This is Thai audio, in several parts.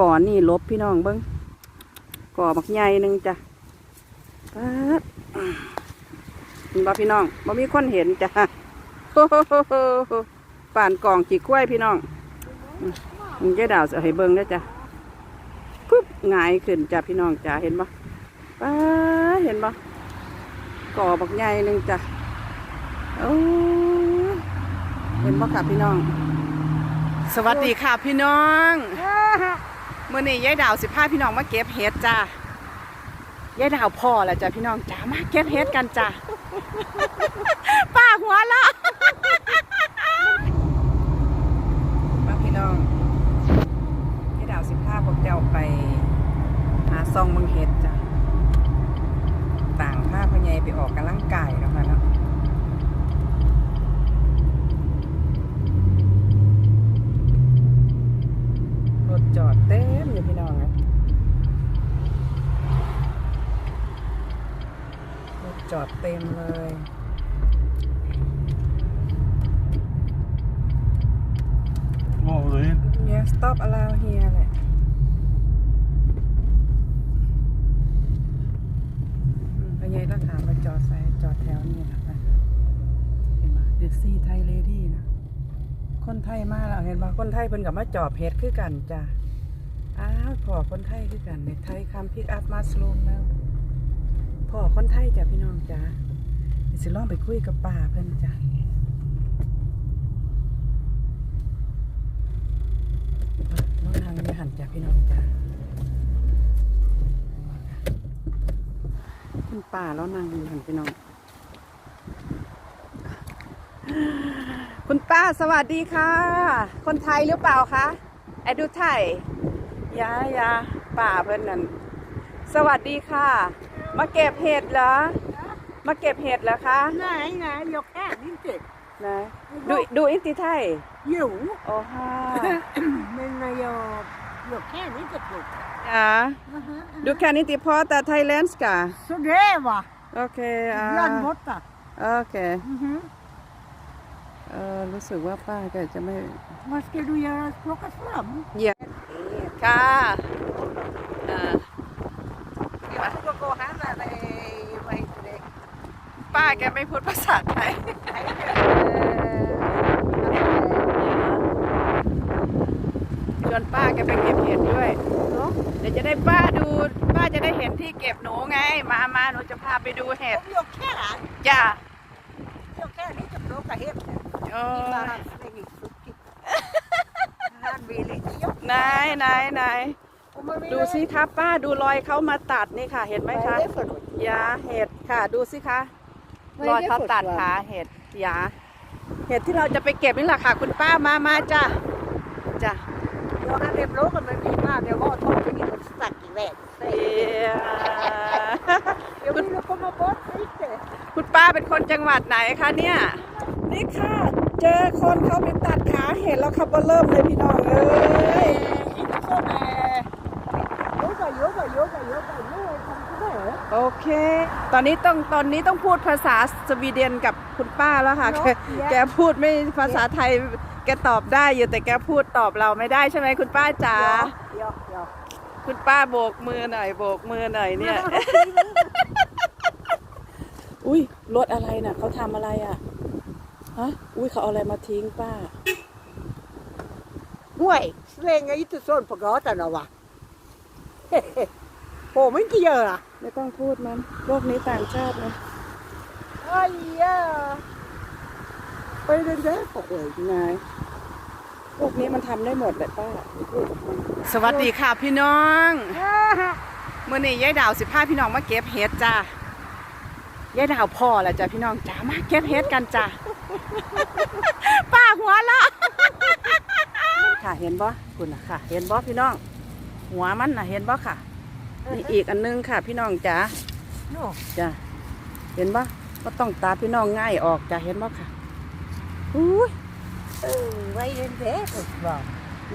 ก่อนนี่ลบพี่น้องเบิ้งก่อบักใหญ่หนึ่งจ้ะป๊าดเห็นบ่พี่น้องบ่มีคนเห็นจ้ะโอ้โหป่านกล่องจีกล้วยพี่น้องมมันแก่ดาวจะให้เบิ้งได้จ้ะปุ๊บงายขึ้นจ้ะพี่น้องจ้ะเห็นบ่ป๊าเห็นบ่ก่อบักใหญ่หนึ่งจ้ะโอ้ยเห็นบ่ค่ะพี่น้อง สวัสดีค่ะพี่น้อง มื่อนี้ยายดาวสิพาพี่น้องมาเก็บเห็ดจ้ายายดาวพ่อแล้วจ้ะพี่น้องจ้ามาเก็บเห็ดกันจ้ะป้าหัวละมาพี่น้องยายดาวสิพาพวกเจ้าไป หาซองมังเห็ดจ้ะต่างพาพ่อใหญ่ไปออกกำลังกายแล้วค่ะเนาะ รถจอดเต็มอยู่พี่น้องนะรถ จอดเต็มเลย Vad var det? เนี่ย stop allow here แหละ อืมพยายต้องถามว่าจอดใส่จอดแถวนี้นะคะเห็นปะเดซี่ไทยเลดี้นะ คนไทยมาแล้วเห็นปะคนไทยเพิ่นกับมาจอบเพชรคือกันจ้ะ อ้าวพ่อคนไทยคือกันในไทยคำพิกอัพมาสลูมแล้วพ่อคนไทยจ้ะพี่น้องจ้ะเดี๋ยว สิลองไปคุยกับป้าเพิ่อนจ้ะน้องนางม่หันจ้ะพี่น้องจ้ะคุณป้าแล้วนางอยู่หันพี่น้อง คุณป้าสวัสดีค่ะ คนไทยหรือเปล่าคะไอ้ดูไทยยายาป่าเพิ่อนนั่นสวัสดีค่ะ มาเก็บเห็ดเหรอ มาเก็บเห็ดเหรอคะ Nej, nej, jag kan inte. นะดูดูอินติไทย Jo, โอ้ฮ่า men när jag, jag kan inte plocka. จ้าดูแค่นิติพอแต่ไทยแลนด์กะ Så det va? โอเคอ่า Ibland borta. โอเค Mhm. เออรู้สึกว่าป้าแกจะไม่ Vad ska du göra? Plocka fram? เหยียบค่ะอ่า Jag får gå och handla med, vad heter det? ป้าแกไม่พูดภาษาไทย ชวนป้าแกไปเก็บเห็ดด้วย เดี๋ยวจะได้ป้าดู ป้าจะได้เห็นที่เก็บหนูไง มามาหนูจะพาไปดูเห็ด Om jag kan, จ้า jag kan inte plocka hem det. โอ้ Bara han slänger sjukt. Han vill inte jobba. ไหนไหนไหน Om man vill ดูสิคะป้าดูรอยเขามาตัดนี่ค่ะ เห็นไหม Vad คะ är det för något? ยาเห็ดค่ะ ดูสิคะ Vad รอย är det เขา för ตัด slag? ขาเห็ดยาเห็ดที่เราจะไปเก็บนี่แหละค่ะ คุณป้ามามาจ้าจ้า Jag hade plockat med min man, jag var torkningen och stack iväg. เอีย Jag ville komma bort lite. คุณป้าเป็นคนจังหวัดไหนคะเนี่ย นี่ค่ะ เจอคนเขาไปตัดขาเห็ดแล้วเขาเบเริ่มเลยพี่น้องเอ้ย Inte som eh, jobba, jobba, jobba, jobba. Nu är det som det är. โอเค ตอนนี้ต้องตอนนี้ต้องพูดภาษาสวีเดนกับคุณป้าแล้วค่ะเนแกอะแกพูดไม่ภาษาไทย แกตอบได้อยู่แต่แกพูดตอบเราไม่ได้ใช่ไหมคุณป้าจ๋า Ja, ja. คุณป้าโบกมือหน่อยโบกมือหน่อยเนี่ย อุ้ยรถอะไรน่ะเขาทำอะไรอะ ฮะ อุ้ยเขาเอาอะไรมาทิ้งป้า Nej, slänga inte sånt på gatan va. Får man inte göra. ไม่ต้องพูดมันโลกนี้ต่างชาตินะ Aj, ja. Vad är det där för skit? นายพวกนี้มันทำได้หมดแหละป้าพูดกับมันสวัสดีค่ะพี่น้องเมื่อนี้ยายดาวสิพาพี่น้องมาเก็บเห็ดจ้ายายดาวพ่อแล้วจ้ะพี่น้องจ้ามาเก็บเห็ดกันจ้าป้าหัวละค่ะเห็นบ่คุณนะค่ะ เห็นบ่พี่น้อง หัวมันน่ะเห็นบ่ค่ะ นี่อีกอันนึงค่ะ พี่น้องจ้า No. จ้ะเห็นปะก็ต้องตาพี่น้องง่ายออกจ้ะเห็นปะค่ะอุ้ย Uh, vad är det där för slag?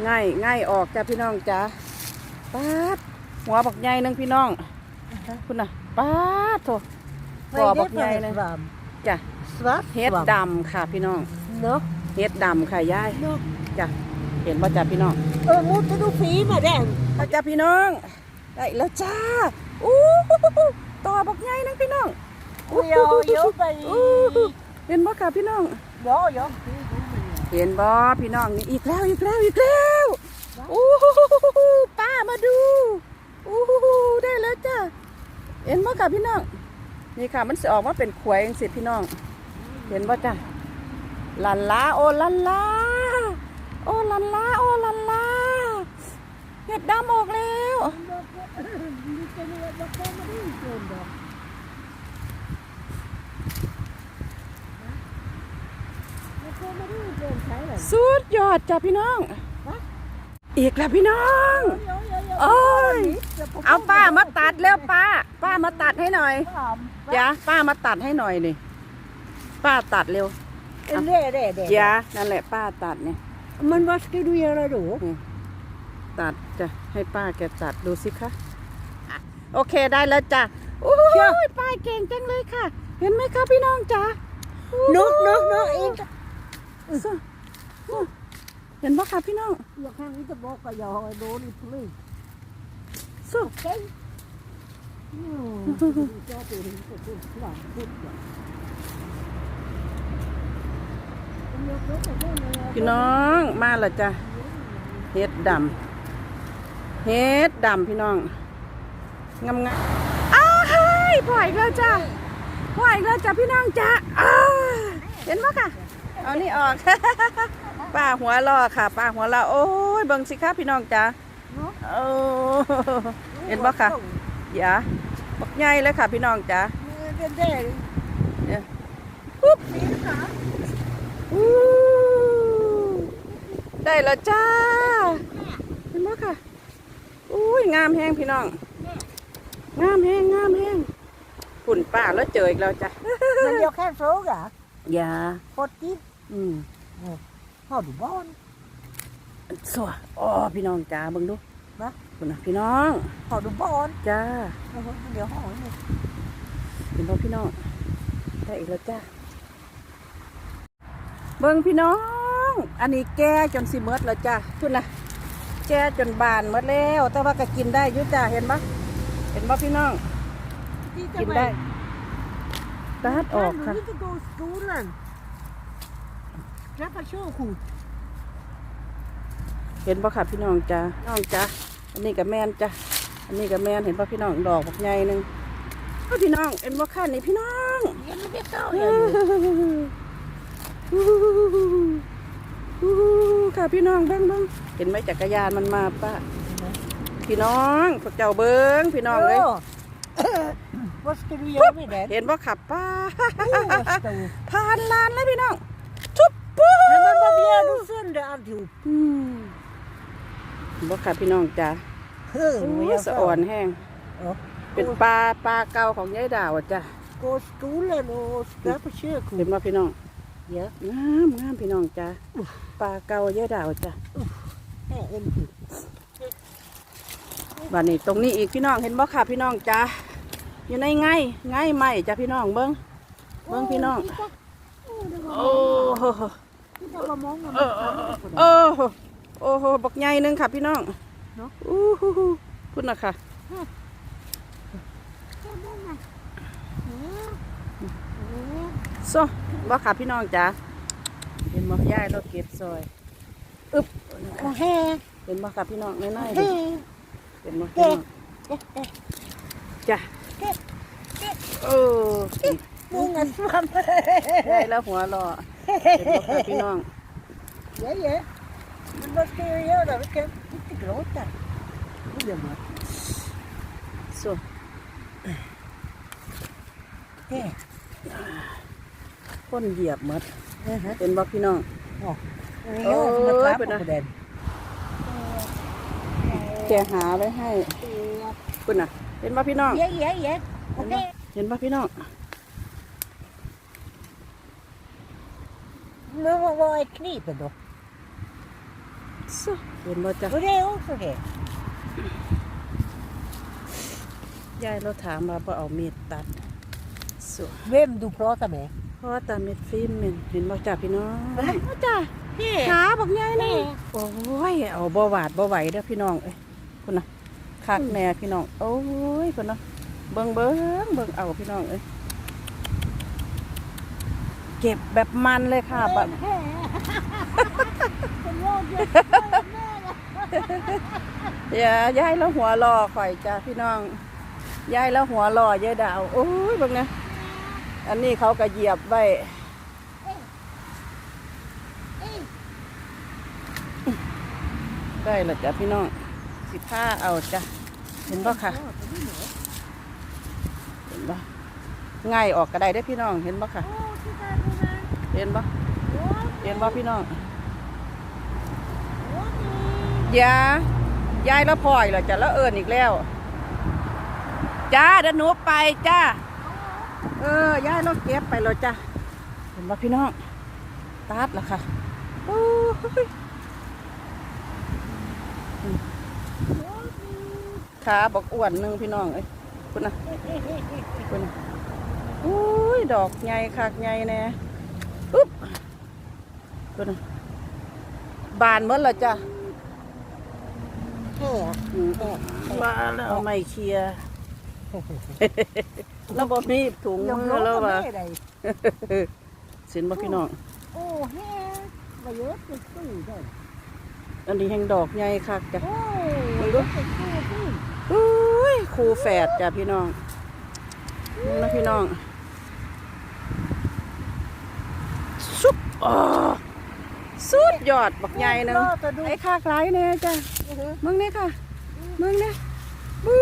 ง่ายง่ายออกจ้ะพี่น้องจ้ะป๊าดหัวบักใหญ่หนึงพี่น้องคุณน่ะป๊าดโถ Vad är Bra, det bak för jag är ett det. svamp? จ้ะ Svart เฮ็ด svamp? ดำค่ะพี่น้อง No. เฮ็ดดำค่ะยาย No. จ้ะเห็นบ่จ้าพี่น้องเออมุดจะดูฝีมาแดงเอาจ้าพี่น้อง ได้แล้วจ้าอู้หูต่อบักใหญ่นึงพี่น้องโอ้ยโยไปอู้เห็นบ่ค่ะพี่น้องโยโยเห็นบ่พี่น้องนี่อีกแล้วอีกแล้วอีกแล้วอู้หูป้ามาดูอู้หูได้แล้วจ้าเห็นบ่ค่ะพี่น้องนี่ค่ะมันสิออกมาเป็นขวยจังสิพี่น้อง เห็นบ่จ้าลันลาโอลันลาโอลันลาโอลันลาเห็ดดำออกแล้ว สุดยอดจ้ะพี่น้อง อีกแล้วพี่น้องโอ้ยเอาป้ามาตัดแล้วป้า ป้ามาตัดให้หน่อยจ้ะป้ามาตัดให้หน่อยนี่ป้าตัดเร็วเร่เร่เร่จ้ะนั่นแหละป้าตัดเนี่ยมันว่าสกิดูยังไงดูตัดจ้ะให้ป้าแกตัดดูสิคะ โอเคได้แล้วจ้ะโอ้ยป้าเก่งจังเลยค่ะ เห็นไหมคะพี่น้องจ้ะนกนกนกเองเห็นปะคะพี่น้องอย่าข้างนี้จะบอกกับยอโดนอีกเลยสู้เก่งอืมจะเป็นจะเป็นหลังพุทธพี่น้องมาและจ้ะเฮ็ดดำเฮ็ดดำพี่น้อง งามงามอ้าวเฮ้ยปล่อยอีกแล้วจ้ะปล่อยอีกแล้วจ้ะพี่น้องจ้ะอ้าเห็นปะค่ะ เอานี่ออก ป้าหัวเรอค่ะ ป้าหัวเราะโอ้ยเบิ่งสิคะพี่น้องจ้ะโอ้เห็นปะค่ะอย่าบักใหญ่เลยค่ะพี่น้องจ้ะเด้เนี่ยปุ๊บอู้ได้แล้วจ้าเห็นไหมค่ะอุ้ยงามแห้งพี่น้อง งามแห้งงามแห้งฝุ่นป่าแล้วเจออีกแล้วจ้ะ มันยกแค่โซ่กะอย่าพอดีอืมพ่อดูบ้าน สวยอ๋อพี่น้องจ้าเบิ่งดูนะคุณนะพี่น้องพ่อดูบ้านจ้าเดี๋ยวห้องนี่เห็นบ่พี่น้องได้อีกแล้วจ้าเบิ่งพี่น้อง อันนี้แก่จนสิเมดแล้วจ้าคุณนะแก่จนบานหมดแล้ว แต่ว่าก็กินได้อยุ่จ้าเห็นปะ เห็นปะพี่น้องกินได้ตัดออกค่ะนี่จะ go school นั่นรับประโชว์คุณเห็นปะค่ะพี่น้องจ้าน้องจ้าอันนี้กับแมนจ้าอันนี้กับแมนเห็นปะพี่น้องดอกบักใหญ่หนึ่งเอาพี่น้องเห็นปะค่ะนี่พี่น้องยังไม่ได้เข้าฮู้ฮู้ค่ะพี่น้องเบิ้งเบิ้งเห็นไหมจักรยานมันมาป้า พี่น้องพวกเจ้าเบิ้งพี่น้องเลย Vad ska du göra med den? เห็นว่าขับป้า Oh, vad stor. ผ่านลานเลยพี่น้องทุบปุ๊บ Nej, men varför gör du sönder alltihop? อืมเห็นว่าขับพี่น้องจ้า Hör โอ้ vad ย jag สะอ่อน sa. แห้ง Ja. เป็นปลาปลาเก่าของยายดาวอะจ้ะ Gå i skolan och spela på เห็น körkort. ว่าพี่น้อง Ja, งามงามพี่น้องจ้าปลาเก่ายายดาวจ้ะ här en till. บ้านนี้ตรงนี้อีกพี่น้องเห็นบ่ค่ะพี่น้องจ้าอยู่ในไงไงใหม่จ้ะพี่น้องเบิ้งเบิ้งพี่น้อง Titta. Åh, det โอ้ var, โห titta vad många เอ man อ samlar på โอ้ den. โหโอ้โหบักใหญ่หนึงค่ะพี่น้องเนาะอู้หูหูพุ่นนะค่ะ Så många. Ja. Ja. โซบ่ค่ะพี่น้องจ้าเห็นบ่ยายเราเก็บซอยอึบ Och här, เห็นบ่ค่ะพี่น้องน้อยๆ här. เป็นมาข้กจ้ะโอ้บุ้งกันซ้ำได้แล้วหัวรอเป็นบ่ค่พี่น้อง Yeah, yeah. Men vad ska jag göra? Jag kan inte gråta. Det gör man. Så. Det. คนเหยียบหมดเป็นบ่พี่น้องโอ้ยมันรับบ่ได้ แกหาไว้ให้คุณน่ะ เห็นบ่พี่น้อง Ja, ja, ja. Okej. เห็นบ่พี่น้อง Men vad vad är knipen då? โซเห็นบ่จ้ะ Och det är också det. ยายเราถามว่าบ่เอามีดตัดโซ Vem du pratar med? เพราะว่าตาเม็ดฟิล์มแม่นเห็นบ่จ้ะพี่น้อง Va? จ้ะพี่ขาบักใหญ่นึนี่งโอ้ยเอาบ่หวาดบ่ไหวเด้อพี่น้องเอ้ย คุณน่ะคักแน่พี่น้องโอ้ยคุณน่ะเบิ่งเบิ่งเบิ่งเอาพี่น้องเอ้ยเก็บแบบมันเลยค่ะแบบแม่เป็นโรคเยอะแม่ละอย่ายายแล้วหัวรอข่อยจ้าพี่น้องยายแล้วหัวรอยายดาวโอ้ยเบิ่งนะอันนี้เขาก็เหยียบไว้เอ้ยได้และจ้ะพี่น้อง สิผ้าเอาจ้ะ เห็นบ่ค่ะ เห็นบ่ง่ายออกก็ได้ได้พี่น้อง เห็นบ่ค่ะโอ้ที่การดูนะเห็นบ่โอ้เห็นบ่พี่น้องยายายแล้วพลอยเหรอจ้ะแล้วเอิญอีกแล้ว จ้าเดี๋ยวหนูไปจ้า เออยายเราเก็บไปแล้วจ้ะ เห็นบ่พี่น้อง ตัดแล้วค่ะ โอ้ย ขาบอกอ้วนหนึงพี่น้องเอ้ยคุณนะคุณอุ้ยดอกใหญ่คักใหญ่แน่อุ๊บคุณน่ะบานหมดแล้วจ้ะแม่อืมบานแล้วเอาไม่เคลียร์แล้วบ่มีถุงมือแล้วว่ะสินบ่พี่น้องโอ้แฮ่มาเยอะสุดตู้เลยอันนี้แห่งดอกใหญ่คักจ้ะโอ้ยเยอะสุดตู้พี่ อุ้ย ครูแฝดจ้ะพี่น้องนี่นะพี่น้องซุปอ๋อสุดยอดบักใหญ่หนึงจะดูไอ้คากไรแน่จ้ะโอ้โหมึงนี่ค่ะมึงนี่บุ้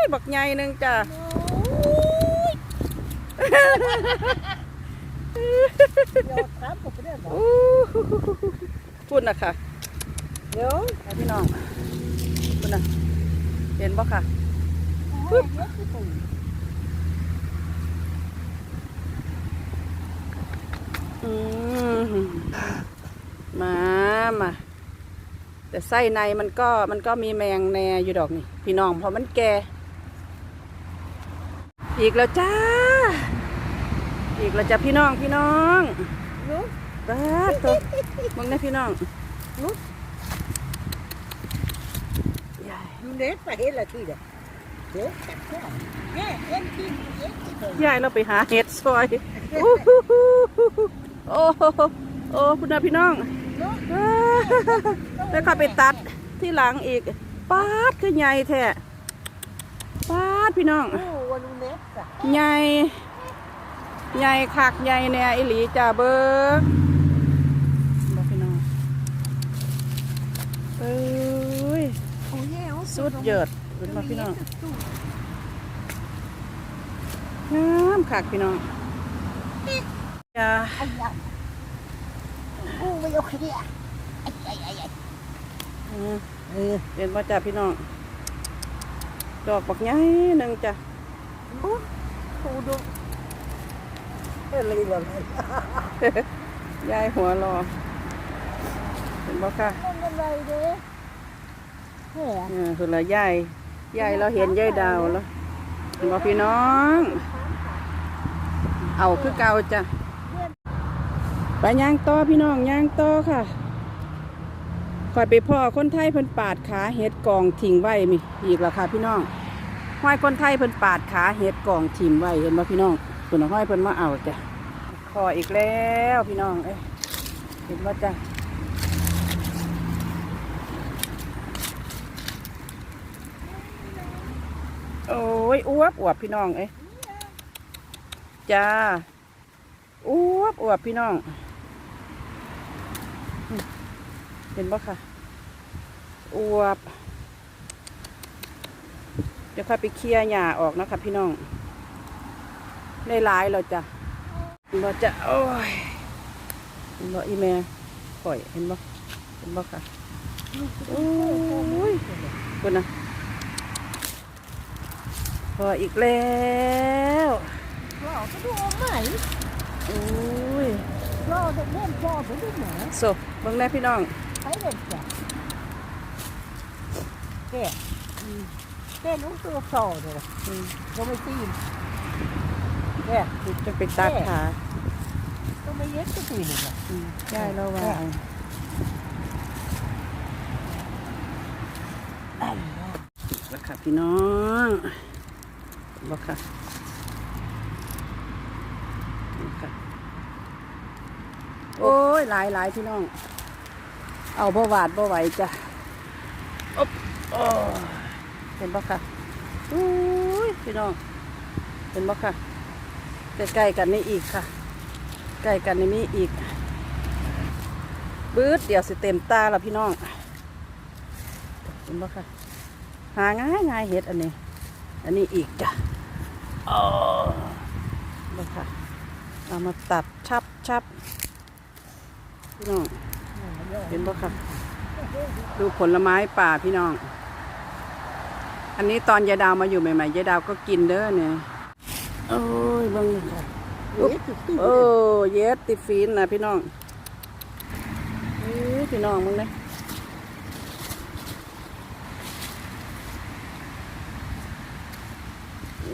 ยบักใหญ่หนึ่งจ้ะเดี๋ยวถามผมไปเรื่อยอู้หูหูหูหูพูดนะค่ะเดี๋ยวเอาพี่น้องพูดนะเห็นบ่ค่ะ เฮ้ยเยอะสุดตู้อืมมามา แต่ไส้ในมันก็มันก็มีแมงแนอยู่ดอกนี่ พี่น้องเพอมันแก่ อีกแล้วจ้า อีกแล้วจ้ะพี่น้องพี่น้องเนาะบ้าตัวมึงนะพี่น้องใหญ่ดูเน็ตไปเห็นละทีเดียวเดี๋ยวจับข้อแม่เอ็นกินเอ็นกินเล ยยายเราไปหาเห็ดซอยอู้หูหูหูโอ้โหโอ้คุณนะพี่น้องเนาะอ้าแล้วก็ไปตัดที่หลังอีกปาดคือใหญ่แท้ปาดพี่น้องโอ้วันดูเน็ตอะใหญ่ใหญ่คักใหญ่แน่อิหลีจ้าเบิ้งบอกพี่น้องเอ้ยโอ้ยเอาสุดเยิด ขึ้นมาพี่น้องงามคักพี่น้องจ้าไอ้ยาโอ้ไม่โอเคอะไอ้ไอ้ไอ้ไอ้อืมเออเห็นว่าจ้าพี่น้อง ดอกบักใหญ่หนึ่งจ้ะโอ้โหดูเอ้ยเลยเลยยายหัวรอเห็นบ่ค่ะมันอะไรเด้แหมเออคือละยาย ยายเราเห็นยายดาวแล้วเห็นบ่พี่น้อง เอาคือเก่าจ้ะไปย่างต่อพี่น้องย่างต่อค่ะคอยไปพ่อคนไทยเพิ่นปาดขาเห็ดกองทิ้งไว้มีอีกแล้วค่ะพี่น้องห้อยคนไทยเพิ่นปาดขาเห็ดกองทิ้งไว้เห็นบ่พี่น้องเพิ่นเอาห้อยเพิ่นมาเอาจ้ะขออีกแล้วพี่น้องเอ้ยเห็นบ่จ้ะ อ้ยอ้วบอวบพี่น้องเอ้ยจ้าอ้วบอวบพี่น้อง เห็นบ่ค่ะอวบเดี๋ยวค่อยไปเคลียร์หญ้าออกนะคะพี่น้องได้หลายแล้วจ้ะเห็นบ่จะโอ้ยเห็นบ่อีแม่ข่อยเห็นบ่เห็นบ่ค่ะโอ้ยคุณนะ พออีกแล้วรอก็ดูเอใหม่โอ้ยรอเด็กเล่นจอผมด้วยหมอสบเบิ่งแน่พี่น้องใช้เด็กจ้ะเด็กเต้นอุ้งตัวโซ่เลยก็ไม่ตีนแนี่จะไปตัดขาก็ไม่เย็ดก็ตีนเลยใช่เราวังแล้วค่ะพี่น้อง บอกค่ะนี่ค่ะ โอ้ยหลายหลายพี่น้อง เอาบ่หวาดบ่ไหวจ้ะอ๊บโอ้ยเห็นบ่ค่ะอุ้ยพี่น้อง เห็นบ่ค่ะใกล้ๆกันนี่อีกค่ะ ใกล้กันนี่มีอีกบืดเดี๋ยวสิเต็มตาแล้วพี่น้อง เห็นบ่ค่ะ หาง่ายง่ายเห็ดอันนี้ อันนี้อีกจ้ะ อ๋อบ่ค่ะเอามาตัดชับชับพี่น้องเห็นบ่ค่ะดูผลไม้ป่าพี่น้อง อันนี้ตอนยายดาวมาอยู่ใหม่ๆยายดาวก็กินเด้อเนี่ยโอ้ยบังค่ะโอ้เยสติฟีนนะพี่น้องพี่น้องมึงเลย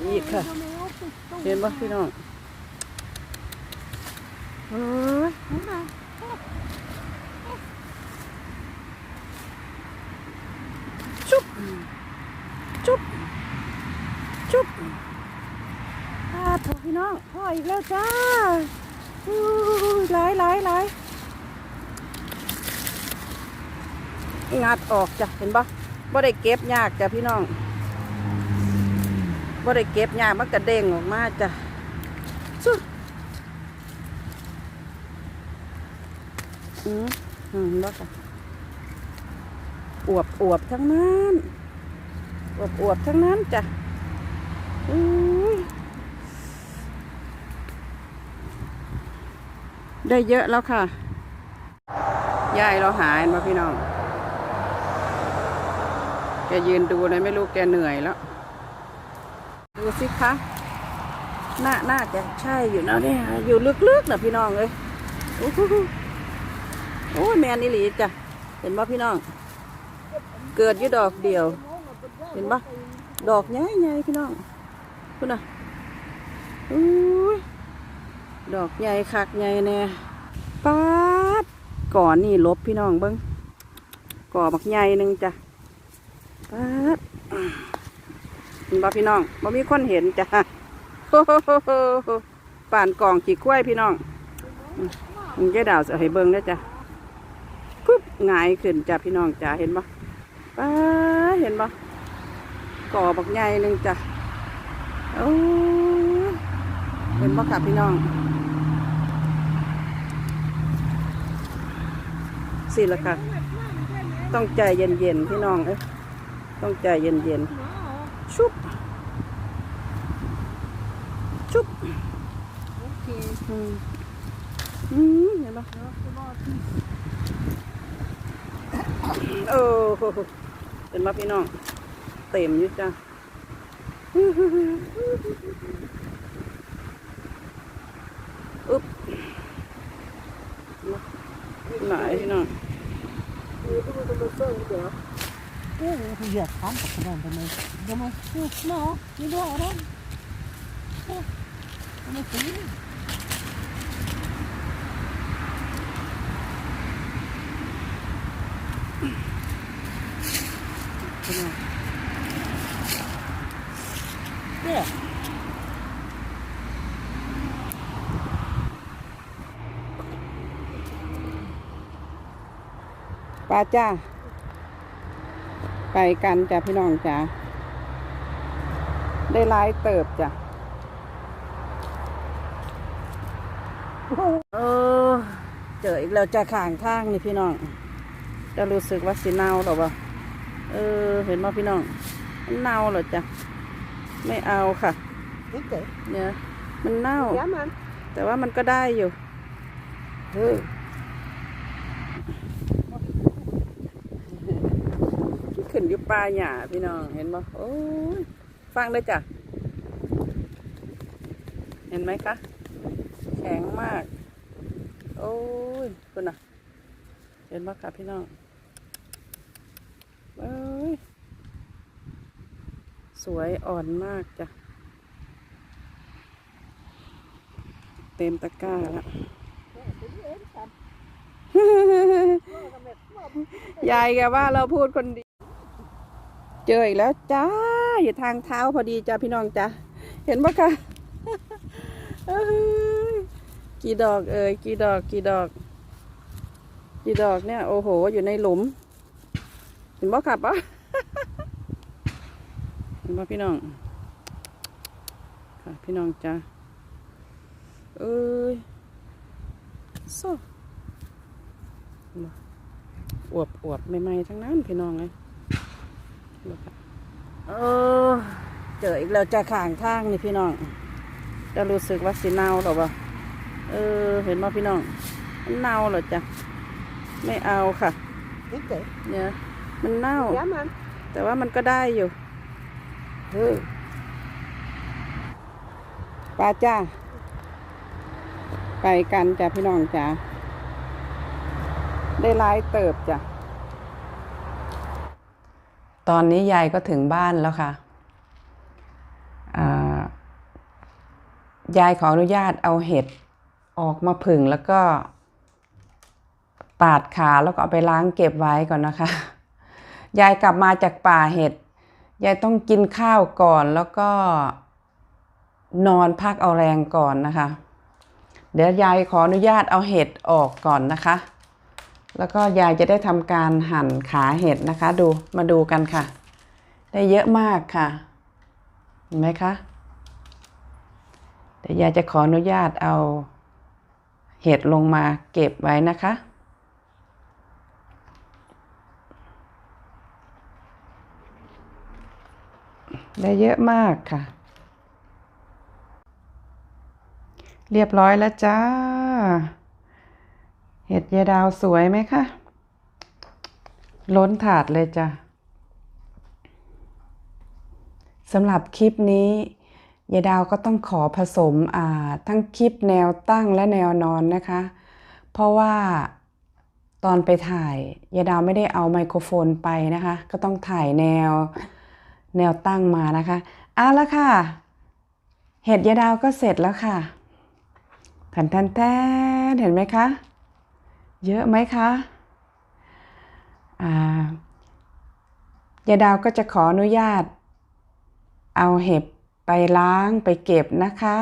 อีกค่ะ เห็นปะพี่น้องเฮ้ยจุ๊บจุ๊บจุ๊บอ่าโถพี่น้องพ่ออีกแล้วจ้าอู้หลายหลายหลายงัดออกจ้ะเห็นปะบ่ได้เก็บยากจ้ะพี่น้อง บ่ได้เก็บยามันกระเด้งออกมาจ้ะซุดอืมอืมบ่ค่ะอวบอวบทั้งนั้นอวบอวบทั้งนั้นจ้ะอุ้ยได้เยอะแล้วค่ะยายเราหายมาพี่น้อง แกยืนดูเลยไม่รู้แกเหนื่อยแล้ว สิคะน่าน่าจะใช่อยู่นะเนี่ยอยู่ลึกๆนะพี่น้องเลยโอ้โหโอ้ยแมนนี่หลีจ้ะเห็นปะพี่น้อง เกิดอยู่ดอกเดียว เห็นปะดอกใหญ่ๆพี่น้องคุณน่ะอุ้ยดอกใหญ่คักใหญ่แน่ป๊าดก่อนนี่ลบพี่น้องเบิ้งก่อบักใหญ่หนึ่งจ้ะป๊าดเห็น บ่พี่น้องบ่มีคนเห็นจ้ะโอ้โหป่านกล่องขี้กล้วยพี่น้องมึงแกดาวจะให้เบิ้งได้จ้ะปุ๊บหงายขึ้นจ้ะพี่น้องจ้ะเห็นบ่ป๊าเห็นบ่ก่อบักใหญ่หนึ่งจ้ะโอ้เห็นบ่ค่ะพี่น้องสิละค่ะ ต้องใจเย็นๆพี่น้องเอ้ยต้องใจเย็นๆ ชุบ ชุบอืมอืมเห็นปะโอ้โหเห็นปะพี่น้อง เต็มอยู่จ้ะอึ๊บไหนพี่น้อง กู้เหยียดข้ามกับขนาดทำไมทำไมกู้เนาะนี่ด้วยอะไรทำไมตีเนี่ยปลาจ้า ไปกันจ้ะพี่น้องจ้าได้หลายเติบจ้ะเออเจออีกแล้วจ้ะข้างทางนี่พี่น้อง จะรู้สึกว่าสีเน่าหรอปะเออ เห็นไหมพี่น้องมันเน่าเหรอจ้ะไม่เอาค่ะ Ikke? เนี่ยมันเน่า Ja, men. แต่ว่ามันก็ได้อยู่เฮ้ยขึ้น อยู่ป่าหญ้าพี่น้องเห็นบ่โอ้ยฟังเลยจ้ะเห็นไหมคะแข็งมาก โอ้ยคุณน่ะ เห็นบ่คะพี่น้องเอ้ยสวยอ่อนมากจ้ะ เต็มตะกร้าแล้วยายแกว่าเราพูดคนเดียว เจออีกแล้วจ้าอยู่ทางเท้าพอดีจ้าพี่น้องจ้าเห็นปะคะกี่ดอกเอ่ยกี่ดอกกี่ดอก กี่ดอกเนี่ยโอ้โห อยู่ในหลุม เห็นปะครับปะเห็นปะพี่น้องค่ะพี่น้องจ้าเอ้ยโซ่บ่อวบอวบใหม่ๆทั้งนั้นพี่น้องเลย เออเจออีกแล้วจะข่างทางนี่พี่น้อง จะรู้สึกว่าสิเน่าหรอปะเออ เห็นไหมพี่น้องมันเน่าเหรอจ๊ะไม่เอาค่ะ Inte? เนี่ยมันเน่า Ja, men. แต่ว่ามันก็ได้อยู่เฮ้ยปลาจ้า ไปกันจ้ะพี่น้องจ้าได้หลายเติบจ้ะ ตอนนี้ยายก็ถึงบ้านแล้วค่ะอ่ายายขออนุญาตเอาเห็ดออกมาผึ่งแล้วก็ปาดขาแล้วก็เอาไปล้างเก็บไว้ก่อนนะคะ ยายกลับมาจากป่าเห็ด ยายต้องกินข้าวก่อนแล้วก็นอนพักเอาแรงก่อนนะคะ เดี๋ยวยายขออนุญาตเอาเห็ดออกก่อนนะคะ แล้วก็ยายจะได้ทำการหั่นขาเห็ดนะคะ ดูมาดูกันค่ะ ได้เยอะมากค่ะ เห็นไหมคะเดี๋ยวยายจะขออนุญาตเอาเห็ดลงมาเก็บไว้นะคะ ได้เยอะมากค่ะ เรียบร้อยแล้วจ้า เห็ดยาดาวสวยไหมคะ ล้นถาดเลยจ้ะสำหรับคลิปนี้ยายดาวก็ต้องขอผสมทั้งคลิปแนวตั้งและแนวนอนนะคะ เพราะว่าตอนไปถ่ายยายดาวไม่ได้เอาไมโครโฟนไปนะคะ ก็ต้องถ่ายแนวแนวตั้งมานะคะเอาละค่ะ เห็ดยาดาวก็เสร็จแล้วค่ะแผ่นแทนแทนเห็นไหมคะ เยอะไหมคะอ่ายาดาวก็จะขออนุญาต เอาเห็บไปล้างไปเก็บนะคะ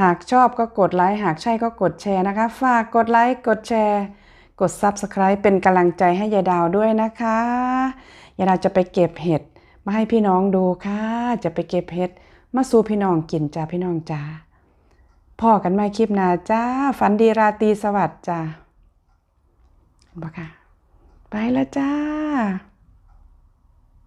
หากชอบก็กดไลค์ หากใช่ก็กดแชร์นะคะ ฝากกดไลค์ กดแชร์ กด Subscribe เป็นกำลังใจให้ยายดาวด้วยนะคะยายดาวจะไปเก็บเห็ดมาให้พี่น้องดูค่ะ จะไปเก็บเห็ดมาสู่พี่น้องกินจ้าพี่น้องจ้า พ่อกันใหม่คลิปหน้าจ้า ฝันดีราตรีสวัสดิ์จ้าบอกค่ะ ไปแล้วจ้า